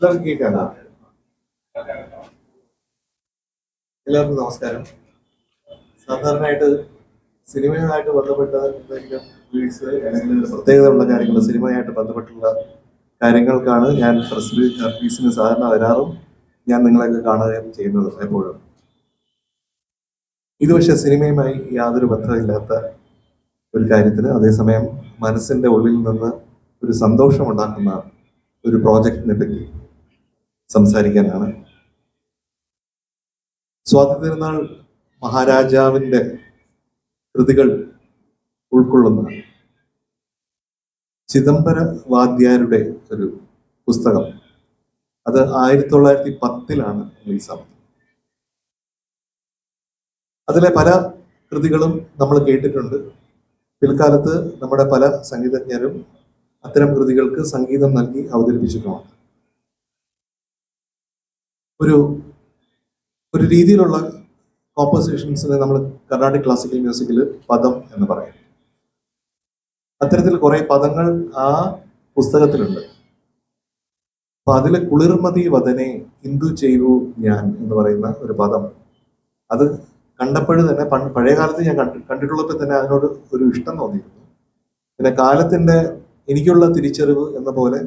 എല്ലാവർക്കും എല്ലാവർക്കും നമസ്കാരം. സാധാരണയായിട്ട് സിനിമയുമായിട്ട് ബന്ധപ്പെട്ട എന്തെങ്കിലും വീഴ്സ് അല്ലെങ്കിൽ പ്രത്യേകതയുള്ള കാര്യങ്ങൾ സിനിമയായിട്ട് ബന്ധപ്പെട്ടുള്ള കാര്യങ്ങൾക്കാണ് ഞാൻ പ്രസ് സാധാരണ വരാറും. ഞാൻ നിങ്ങളെയൊക്കെ കാണുകയും ചെയ്യുന്നത് എപ്പോഴും. ഇത് പക്ഷേ സിനിമയുമായി യാതൊരു ബന്ധമില്ലാത്ത ഒരു കാര്യത്തിന് അതേസമയം മനസ്സിന്റെ ഉള്ളിൽ നിന്ന് ഒരു സന്തോഷം സന്തോഷമുണ്ടാക്കുന്ന ഒരു പ്രോജക്റ്റിനെ പറ്റി സംസാരിക്കാനാണ്. സ്വാതന്ത്ര്യനാൾ തിരുനാൾ മഹാരാജാവിന്റെ കൃതികൾ ഉൾക്കൊള്ളുന്ന ചിദംബര വാദ്യാരുടെ ഒരു പുസ്തകം. അത് ആയിരത്തി തൊള്ളായിരത്തി പത്തിലാണ് റിലീസാവുന്നത് അതിലെ പല കൃതികളും നമ്മൾ കേട്ടിട്ടുണ്ട്. പിൽക്കാലത്ത് നമ്മുടെ പല സംഗീതജ്ഞരും അത്തരം കൃതികൾക്ക് സംഗീതം നൽകി അവതരിപ്പിച്ചിട്ടുമാണ് ഒരു ഒരു രീതിയിലുള്ള കോമ്പോസിഷൻസിന് നമ്മൾ കർണാടിക് ക്ലാസിക്കൽ മ്യൂസിക്കിൽ പദം എന്ന് പറയും. അത്തരത്തിൽ കുറെ പദങ്ങൾ ആ പുസ്തകത്തിലുണ്ട്. അപ്പൊ അതിൽ കുളിർമതി വധനെ ഹിന്ദു ചെയ്യൂ ഞാൻ എന്ന് പറയുന്ന ഒരു പദം. അത് കണ്ടപ്പോഴും തന്നെ പഴയ കാലത്ത് ഞാൻ കണ്ടി കണ്ടിട്ടുള്ളപ്പോൾ തന്നെ അതിനോട് ഒരു ഇഷ്ടം തോന്നിയിരുന്നു. പിന്നെ കാലത്തിന്റെ എനിക്കുള്ള തിരിച്ചറിവ് എന്ന പോലെ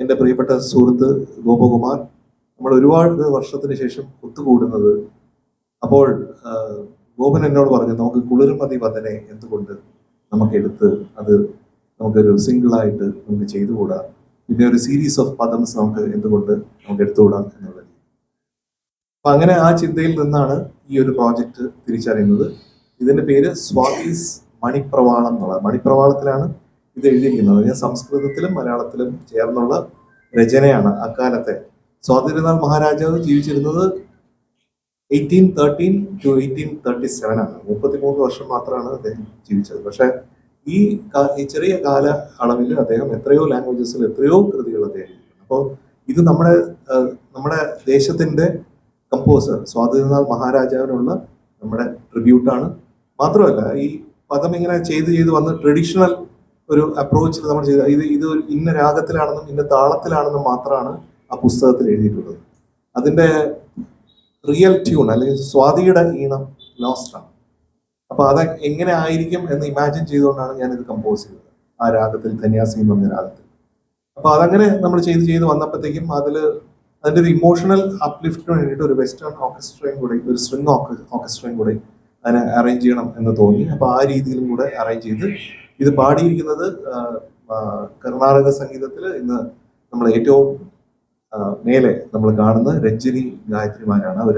എന്റെ പ്രിയപ്പെട്ട സുഹൃത്ത് ഗോപകുമാർ നമ്മൾ ഒരുപാട് വർഷത്തിന് ശേഷം ഒത്തുകൂടുന്നത്. അപ്പോൾ ഗോപൻ എന്നോട് പറഞ്ഞു നമുക്ക് കുളിർമതി വധനെ എന്തുകൊണ്ട് നമുക്ക് എടുത്ത് അത് നമുക്കൊരു സിംഗിളായിട്ട് നമുക്ക് ചെയ്തുകൂടാ? പിന്നെ ഒരു സീരീസ് ഓഫ് പദംസ് നമുക്ക് എന്തുകൊണ്ട് നമുക്ക് എടുത്തുകൂടാം എന്നുള്ളത് അപ്പൊ അങ്ങനെ ആ ചിന്തയിൽ നിന്നാണ് ഈ ഒരു പ്രോജക്റ്റ് തിരിച്ചറിയുന്നത്. ഇതിന്റെ പേര് സ്വാതീസ് മണിപ്രവാളം എന്നുള്ളത് മണിപ്രവാളത്തിലാണ് ഇത് എഴുതിയിരിക്കുന്നത്. ഞാൻ സംസ്കൃതത്തിലും മലയാളത്തിലും ചേർന്നുള്ള രചനയാണ് അക്കാലത്തെ സ്വാതന്ത്ര്യനാൾ മഹാരാജാവ് ജീവിച്ചിരുന്നത് eighteen thirteen to eighteen thirty seven ആണ്. മുപ്പത്തിമൂന്ന് വർഷം മാത്രമാണ് അദ്ദേഹം ജീവിച്ചത്. പക്ഷെ ഈ ചെറിയ കാല അളവിൽ അദ്ദേഹം എത്രയോ ലാംഗ്വേജസിൽ എത്രയോ കൃതികൾ അദ്ദേഹം. അപ്പോൾ ഇത് നമ്മുടെ നമ്മുടെ ദേശത്തിന്റെ കമ്പോസർ സ്വാതന്ത്ര്യനാൾ മഹാരാജാവിനുള്ള നമ്മുടെ ട്രിബ്യൂട്ടാണ് മാത്രമല്ല ഈ പദം ഇങ്ങനെ ചെയ്ത് ചെയ്ത് വന്ന് ട്രഡീഷണൽ ഒരു അപ്രോച്ചിൽ നമ്മൾ ചെയ്ത ഇത് ഇത് ഇന്ന രാഗത്തിലാണെന്നും ഇന്ന താളത്തിലാണെന്നും മാത്രമാണ് ആ പുസ്തകത്തിൽ എഴുതിയിട്ടുള്ളത്. അതിന്റെ റിയൽ ട്യൂൺ അല്ലെങ്കിൽ സ്വാതിയുടെ ഈണം ലോസ്റ്റ് ആണ്. അപ്പൊ അത് എങ്ങനെ ആയിരിക്കും എന്ന് ഇമാജിൻ ചെയ്തുകൊണ്ടാണ് ഞാൻ ഇത് കമ്പോസ് ചെയ്തത്. ആ രാഗത്തിൽ ധന്യാസി എന്ന് പറഞ്ഞ രാഗത്തിൽ. അപ്പോൾ അതങ്ങനെ നമ്മൾ ചെയ്ത് ചെയ്ത് വന്നപ്പോഴത്തേക്കും അതിൽ അതിന്റെ ഒരു ഇമോഷണൽ അപ്ലിഫ്റ്റിന് വേണ്ടിയിട്ട് ഒരു വെസ്റ്റേൺ ഓർക്കസ്ട്രയും കൂടി ഒരു സ്ട്രിങ് ഓർക്കസ്ട്രയും കൂടി അതിനെ അറേഞ്ച് ചെയ്യണം എന്ന് തോന്നി. അപ്പോൾ ആ രീതിയിലും കൂടെ അറേഞ്ച് ചെയ്ത് ഇത് പാടിയിരിക്കുന്നത് കർണാടക സംഗീതത്തിൽ ഇന്ന് നമ്മൾ ഏറ്റവും മേലെ നമ്മൾ കാണുന്ന രഞ്ജിനി ഗായത്രിമാരാണ്. അവർ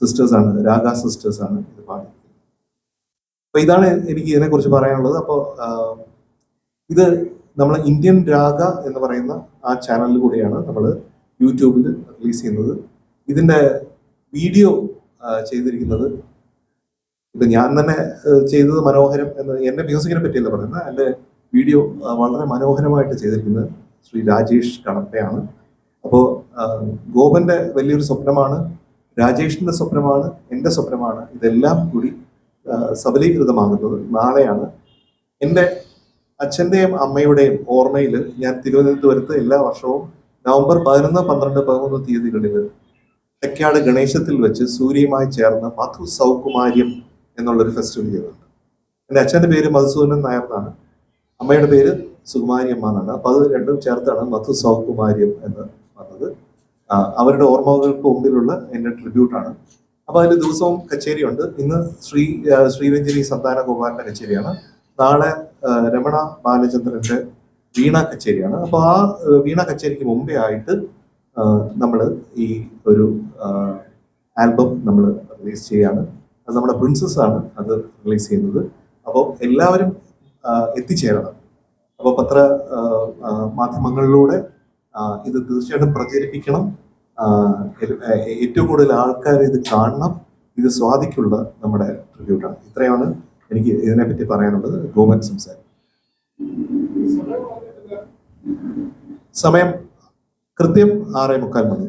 സിസ്റ്റേഴ്സാണ് രാഗ സിസ്റ്റേഴ്സാണ് ഇത് പാടുന്നത് അപ്പൊ ഇതാണ് എനിക്ക് ഇതിനെക്കുറിച്ച് പറയാനുള്ളത്. അപ്പോൾ ഇത് നമ്മൾ ഇന്ത്യൻ രാഗ എന്ന് പറയുന്ന ആ ചാനലിൽ കൂടിയാണ് നമ്മൾ യൂട്യൂബിൽ റിലീസ് ചെയ്യുന്നത്. ഇതിന്റെ വീഡിയോ ചെയ്തിരിക്കുന്നത് ഇത് ഞാൻ തന്നെ ചെയ്തത് മനോഹരം എന്ന് എന്റെ മ്യൂസിക്കിനെ പറ്റിയല്ല പറയുന്നത്. എന്റെ വീഡിയോ വളരെ മനോഹരമായിട്ട് ചെയ്തിരിക്കുന്നത് ശ്രീ രാജേഷ് കണപ്പയാണ്. അപ്പോൾ ഗോപന്റെ വലിയൊരു സ്വപ്നമാണ് രാജേഷിന്റെ സ്വപ്നമാണ് എന്റെ സ്വപ്നമാണ് ഇതെല്ലാം കൂടി സബലീകൃതമാകുന്നത് നാളെയാണ്. എന്റെ അച്ഛന്റെയും അമ്മയുടെയും ഓർമ്മയിൽ ഞാൻ തിരുവനന്തപുരത്ത് എല്ലാ വർഷവും നവംബർ പതിനൊന്ന് പന്ത്രണ്ട് പതിമൂന്ന് തീയതികളിൽ തെക്കാട് ഗണേശത്തിൽ വെച്ച് സൂര്യയുമായി ചേർന്ന് മധു സൗകുമാര്യം എന്നുള്ളൊരു ഫെസ്റ്റിവൽ ചെയ്യുന്നുണ്ട്. എന്റെ അച്ഛന്റെ പേര് മധുസൂദനൻ നായർ എന്നാണ് അമ്മയുടെ പേര് സുകുമാരിയമ്മ എന്നാണ് അപ്പോൾ അത് രണ്ടും ചേർത്താണ് മധു സൗകുമാര്യം എന്ന്. വന്നത്. അവരുടെ ഓർമ്മകൾക്ക് മുമ്പിലുള്ള എന്റെ ട്രിബ്യൂട്ടാണ്. അപ്പോൾ അതിൽ ദിവസവും കച്ചേരിയുണ്ട്. ഇന്ന് ശ്രീ ശ്രീരഞ്ജനി സന്താന ഗോപാലിന്റെ കച്ചേരിയാണ്. നാളെ രമണ ബാലചന്ദ്രന്റെ വീണ കച്ചേരിയാണ്. അപ്പോൾ ആ വീണ കച്ചേരിക്ക് മുമ്പേ ആയിട്ട് നമ്മൾ ഈ ഒരു ആൽബം നമ്മൾ റിലീസ് ചെയ്യാണ്. അത് നമ്മുടെ പ്രിൻസസ് ആണ് അത് റിലീസ് ചെയ്യുന്നത്. അപ്പോൾ എല്ലാവരും എത്തിച്ചേരണം. അപ്പോൾ പത്ര മാധ്യമങ്ങളിലൂടെ ഇത് തീർച്ചയായിട്ടും പ്രചരിപ്പിക്കണം. ഏറ്റവും കൂടുതൽ ആൾക്കാർ ഇത് കാണണം. ഇത് സ്വാധിക്കുള്ള നമ്മുടെ ട്രിബ്യൂട്ടാണ്. ഇത്രയാണ് എനിക്ക് ഇതിനെപ്പറ്റി പറയാനുള്ളത്. ഗോവൻ സംസാരം സമയം കൃത്യം ആറേ മുക്കാൽ മണി.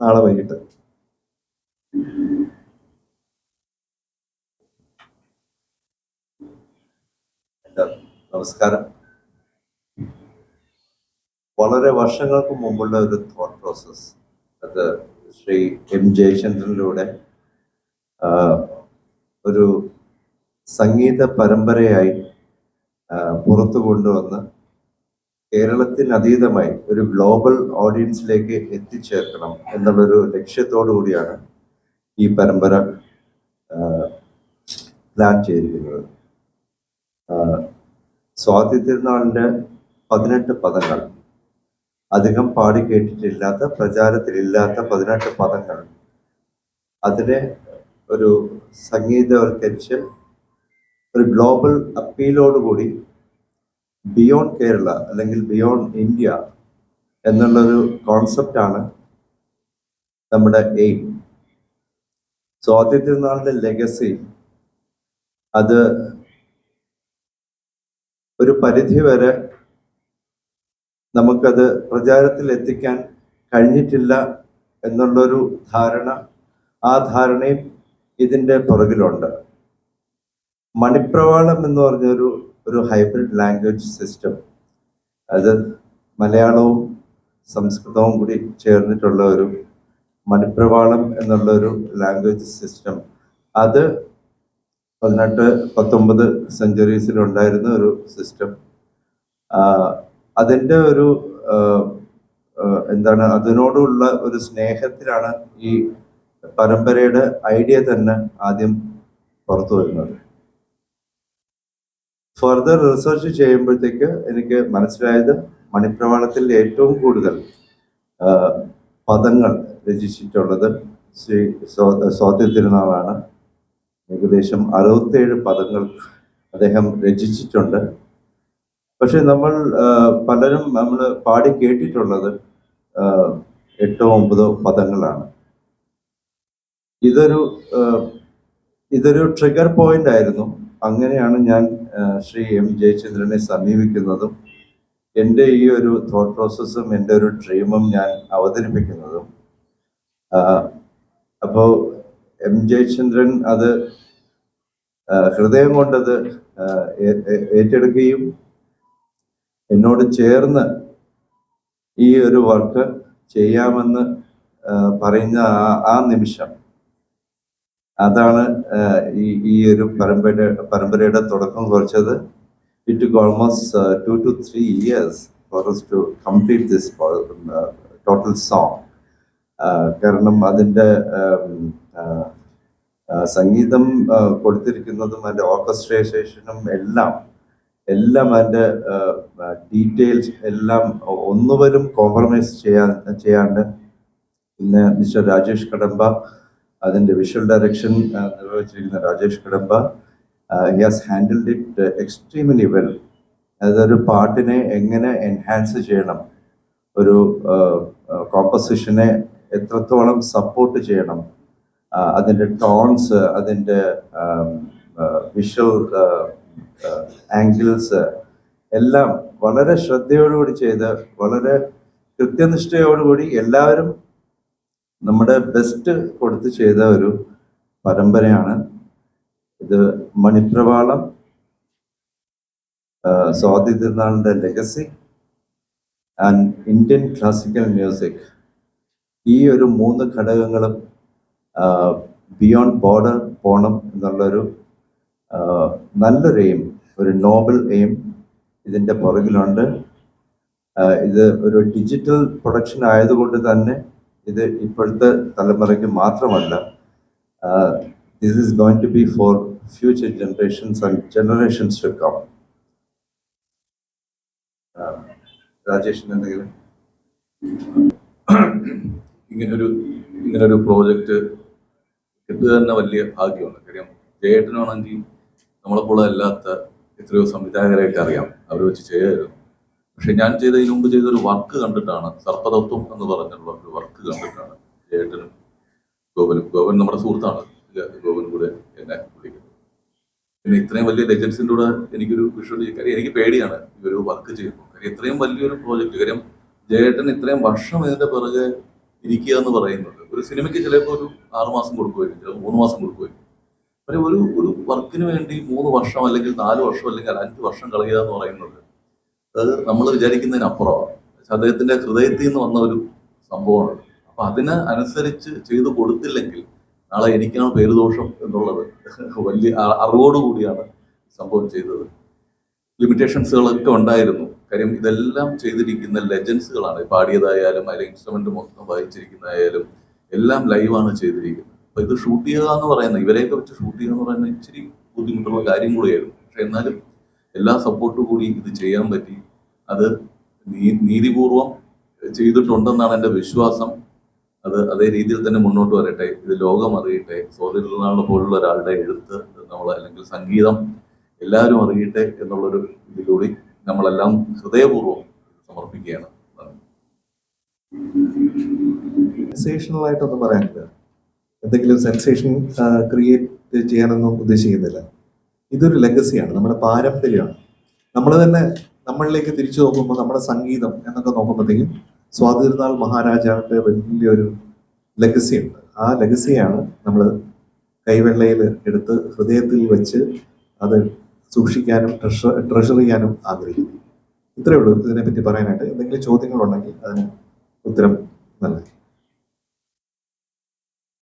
നാളെ വൈകിട്ട്. നമസ്കാരം. വളരെ വർഷങ്ങൾക്ക് മുമ്പുള്ള ഒരു തോട്ട് പ്രോസസ് അത് ശ്രീ എം ജയചന്ദ്രനിലൂടെ ഒരു സംഗീത പരമ്പരയായി പുറത്തു കൊണ്ടുവന്ന് കേരളത്തിന് അതീതമായി ഒരു ഗ്ലോബൽ ഓഡിയൻസിലേക്ക് എത്തിച്ചേർക്കണം എന്നുള്ളൊരു ലക്ഷ്യത്തോടു കൂടിയാണ് ഈ പരമ്പര പ്ലാൻ ചെയ്തിരിക്കുന്നത്. സ്വാതി തിരുനാളിന്റെ പതിനെട്ട് പദങ്ങൾ. അധികം പാടി കേട്ടിട്ടില്ലാത്ത പ്രചാരത്തിലില്ലാത്ത പതിനെട്ട് പദങ്ങൾ. അതിനെ ഒരു സംഗീതവൽക്കരിച്ച് ഒരു ഗ്ലോബൽ അപ്പീലോടുകൂടി ബിയോണ്ട് കേരള അല്ലെങ്കിൽ ബിയോണ്ട് ഇന്ത്യ എന്നുള്ളൊരു കോൺസെപ്റ്റാണ് നമ്മുടെ എയിം. സ്വാതി തിരുനാളിന്റെ ലെഗസി അത് ഒരു പരിധി വരെ നമുക്കത് പ്രചാരത്തിൽ എത്തിക്കാൻ കഴിഞ്ഞിട്ടില്ല എന്നുള്ളൊരു ധാരണ ആ ധാരണയും ഇതിന്റെ പുറകിലുണ്ട്. മണിപ്രവാളം എന്ന് പറഞ്ഞൊരു ഒരു ഹൈബ്രിഡ് ലാംഗ്വേജ് സിസ്റ്റം അത് മലയാളവും സംസ്കൃതവും കൂടി ചേർന്നിട്ടുള്ള ഒരു മണിപ്രവാളം എന്നുള്ള ഒരു ലാംഗ്വേജ് സിസ്റ്റം അത് പതിനെട്ട് പത്തൊമ്പത് സെഞ്ചുറീസിൽ ഉണ്ടായിരുന്ന ഒരു സിസ്റ്റം അതിന്റെ ഒരു എന്താണ് അതിനോടുള്ള ഒരു സ്നേഹത്തിലാണ് ഈ പരമ്പരയുടെ ഐഡിയ തന്നെ ആദ്യം പുറത്തു വരുന്നത്. ഫർദർ റിസർച്ച് ചെയ്യുമ്പോഴത്തേക്ക് എനിക്ക് മനസ്സിലായത് മണിപ്രവാളത്തിൽ ഏറ്റവും കൂടുതൽ പദങ്ങൾ രചിച്ചിട്ടുള്ളത് ശ്രീ സ്വാതി തിരുനാളാണ്. ഏകദേശം അറുപത്തേഴ് പദങ്ങൾ അദ്ദേഹം രചിച്ചിട്ടുണ്ട്. പക്ഷെ നമ്മൾ പലരും നമ്മൾ പാടി കേട്ടിട്ടുള്ളത് എട്ടോ ഒമ്പതോ പദങ്ങളാണ്. ഇതൊരു ഇതൊരു ട്രിഗർ പോയിന്റ് ആയിരുന്നു. അങ്ങനെയാണ് ഞാൻ ശ്രീ എം ജയചന്ദ്രനെ സമീപിക്കുന്നതും എന്റെ ഈ ഒരു തോട്ട് പ്രോസസ്സും എന്റെ ഒരു ഡ്രീമും ഞാൻ അവതരിപ്പിക്കുന്നതും. അപ്പോൾ എം ജയചന്ദ്രൻ അത് ഹൃദയം കൊണ്ടത് ഏറ്റെടുക്കുകയും എന്നോട് ചേർന്ന് ഈ ഒരു വർക്ക് ചെയ്യാമെന്ന് പറയുന്ന ആ നിമിഷം. അതാണ് ഈ ഈ ഒരു പരമ്പര പരമ്പരയുടെ തുടക്കം കുറിച്ചത്. It almost to two three years for us to complete this total song കാരണം അതിന്റെ സംഗീതം കൊടുത്തിരിക്കുന്നതും അതിന്റെ ഓർക്കസ്ട്രേഷനും എല്ലാം എല്ലാം അതിന്റെ ഡീറ്റെയിൽസ് എല്ലാം ഒന്നുവരും കോംപ്രമൈസ് ചെയ്യാൻ ചെയ്യാണ്ട് പിന്നെ മിസ്റ്റർ രാജേഷ് കടമ്പ അതിന്റെ visual direction നിർവഹിച്ചിരിക്കുന്ന Rajesh Kadamba he has handled it extremely well അതൊരു പാട്ടിനെ എങ്ങനെ എൻഹാൻസ് ചെയ്യണം? ഒരു കോമ്പസിഷനെ എത്രത്തോളം സപ്പോർട്ട് ചെയ്യണം? അതിന്റെ ടോൺസ് അതിന്റെ വിഷ്വൽ ആംഗിൾസ് എല്ലാം വളരെ ശ്രദ്ധയോടുകൂടി ചെയ്ത് വളരെ കൃത്യനിഷ്ഠയോടുകൂടി എല്ലാവരും നമ്മുടെ ബെസ്റ്റ് കൊടുത്ത് ചെയ്ത ഒരു പരമ്പരയാണ്. ഇത് മണിപ്രവാളം സ്വാതി തിരുനാളിന്റെ legacy and Indian classical music ഈ ഒരു മൂന്ന് ഘടകങ്ങളും ബിയോണ്ട് ബോർഡർ പോണം എന്നുള്ളൊരു നല്ലൊരു എയിം ഒരു നോബൽ എയിം ഇതിന്റെ പുറകിലുണ്ട്. ഇത് ഒരു ഡിജിറ്റൽ പ്രൊഡക്ഷൻ ആയതുകൊണ്ട് തന്നെ ഇത് ഇപ്പോഴത്തെ തലമുറയ്ക്ക് മാത്രമല്ല this is going to be for future generations and generations to come രാജേഷിന് എന്തെങ്കിലും? ഇങ്ങനൊരു ഇങ്ങനൊരു പ്രോജക്റ്റ് കിട്ടുക തന്നെ വലിയ ഭാഗ്യമാണ്. കാര്യം ജയേട്ടനാണെങ്കിൽ നമ്മളെപ്പോലെ അല്ലാത്ത എത്രയോ സംവിധായകരായിട്ട് അറിയാം. അവർ വെച്ച് ചെയ്യായിരുന്നു. പക്ഷെ ഞാൻ ചെയ്ത ഇതിനു മുമ്പ് ചെയ്തൊരു വർക്ക് കണ്ടിട്ടാണ് സർപ്പതത്വം എന്ന് പറഞ്ഞുള്ള ഒരു വർക്ക് കണ്ടിട്ടാണ് ഏട്ടനും ഗോപനും ഗോപൻ നമ്മുടെ സുഹൃത്താണ് ഗോപൻ കൂടെ എന്നെ വിളിക്കുന്നത്. പിന്നെ ഇത്രയും വലിയ ലെജൻസിന്റെ കൂടെ എനിക്കൊരു വിഷ്വൽ കാര്യം എനിക്ക് പേടിയാണ് ഈ ഒരു വർക്ക് ചെയ്യുമ്പോൾ. കാര്യം ഇത്രയും വലിയൊരു പ്രോജക്റ്റ് കാര്യം ജയേട്ടൻ ഇത്രയും വർഷം ഇതിന്റെ പിറകെ ഇരിക്കുക എന്ന് പറയുന്നത്. ഒരു സിനിമയ്ക്ക് ചിലപ്പോൾ ഒരു ആറുമാസം കൊടുക്കുമായിരിക്കും ചിലപ്പോൾ മൂന്ന് മാസം കൊടുക്കുമായിരിക്കും. പക്ഷേ ഒരു ഒരു വർക്കിന് വേണ്ടി മൂന്ന് വർഷം അല്ലെങ്കിൽ നാല് വർഷം അല്ലെങ്കിൽ അഞ്ച് വർഷം കളയുക എന്ന് പറയുന്നത് അത് നമ്മൾ വിചാരിക്കുന്നതിനപ്പുറമാണ് അദ്ദേഹത്തിന്റെ ഹൃദയത്തിൽ നിന്ന് വന്ന ഒരു സംഭവമാണ്. അപ്പൊ അതിന് അനുസരിച്ച് ചെയ്തു കൊടുത്തില്ലെങ്കിൽ നാളെ എനിക്കാണ് പേരുദോഷം എന്നുള്ളത് വലിയ അറിവോടുകൂടിയാണ് സംഭവം ചെയ്തത്. ലിമിറ്റേഷൻസുകളൊക്കെ ഉണ്ടായിരുന്നു. കാര്യം ഇതെല്ലാം ചെയ്തിരിക്കുന്ന ലെജൻസുകളാണ്. പാടിയതായാലും അതിലെ ഇൻസ്ട്രുമെന്റ് മൊത്തം വായിച്ചിരിക്കുന്നതായാലും എല്ലാം ലൈവാണ് ചെയ്തിരിക്കുന്നത്. അപ്പൊ ഇത് ഷൂട്ട് ചെയ്യുക എന്ന് പറയുന്നത് ഇവരെയൊക്കെ വെച്ച് ഷൂട്ട് ചെയ്യുക എന്ന് പറയുന്നത് ഇച്ചിരി ബുദ്ധിമുട്ടുള്ള കാര്യം കൂടിയായിരുന്നു. പക്ഷെ എന്നാലും എല്ലാ സപ്പോർട്ടും കൂടി ഇത് ചെയ്യാൻ പറ്റി. അത് നീതിപൂർവം ചെയ്തിട്ടുണ്ടെന്നാണ് എന്റെ വിശ്വാസം. അത് അതേ രീതിയിൽ തന്നെ മുന്നോട്ട് വരട്ടെ. ഇത് ലോകം അറിയട്ടെ. സോദരനാളെ പോലുള്ള ഒരാളുടെ എഴുത്ത് നമ്മൾ അല്ലെങ്കിൽ സംഗീതം എല്ലാവരും അറിയട്ടെ എന്നുള്ളൊരു ഇതിലൂടെ നമ്മളെല്ലാം ഹൃദയപൂർവം സമർപ്പിക്കുകയാണ്. സെൻസേഷണൽ പറയാനില്ല. എന്തെങ്കിലും സെൻസേഷൻ ക്രിയേറ്റ് ചെയ്യാനൊന്നും ഉദ്ദേശിക്കുന്നില്ല. ഇതൊരു ലെഗസിയാണ് നമ്മുടെ പാരമ്പര്യമാണ്. നമ്മൾ തന്നെ നമ്മളിലേക്ക് തിരിച്ചു നോക്കുമ്പോൾ നമ്മുടെ സംഗീതം എന്നൊക്കെ നോക്കുമ്പോഴത്തേക്കും സ്വാതിരുന്നാൾ മഹാരാജാവിന്റെ വലിയൊരു ലെഗസി ഉണ്ട്. ആ ലെഗസിയാണ് നമ്മൾ കൈവെള്ളയിൽ എടുത്ത് ഹൃദയത്തിൽ വെച്ച് അത് സൂക്ഷിക്കാനും ട്രഷർ ട്രഷർ ചെയ്യാനും ആഗ്രഹിക്കുന്നു. ഇത്രയേ ഉള്ളൂ ഇതിനെപ്പറ്റി പറയാനായിട്ട്. എന്തെങ്കിലും ചോദ്യങ്ങളുണ്ടെങ്കിൽ അതിന് ഉത്തരം നൽകാം.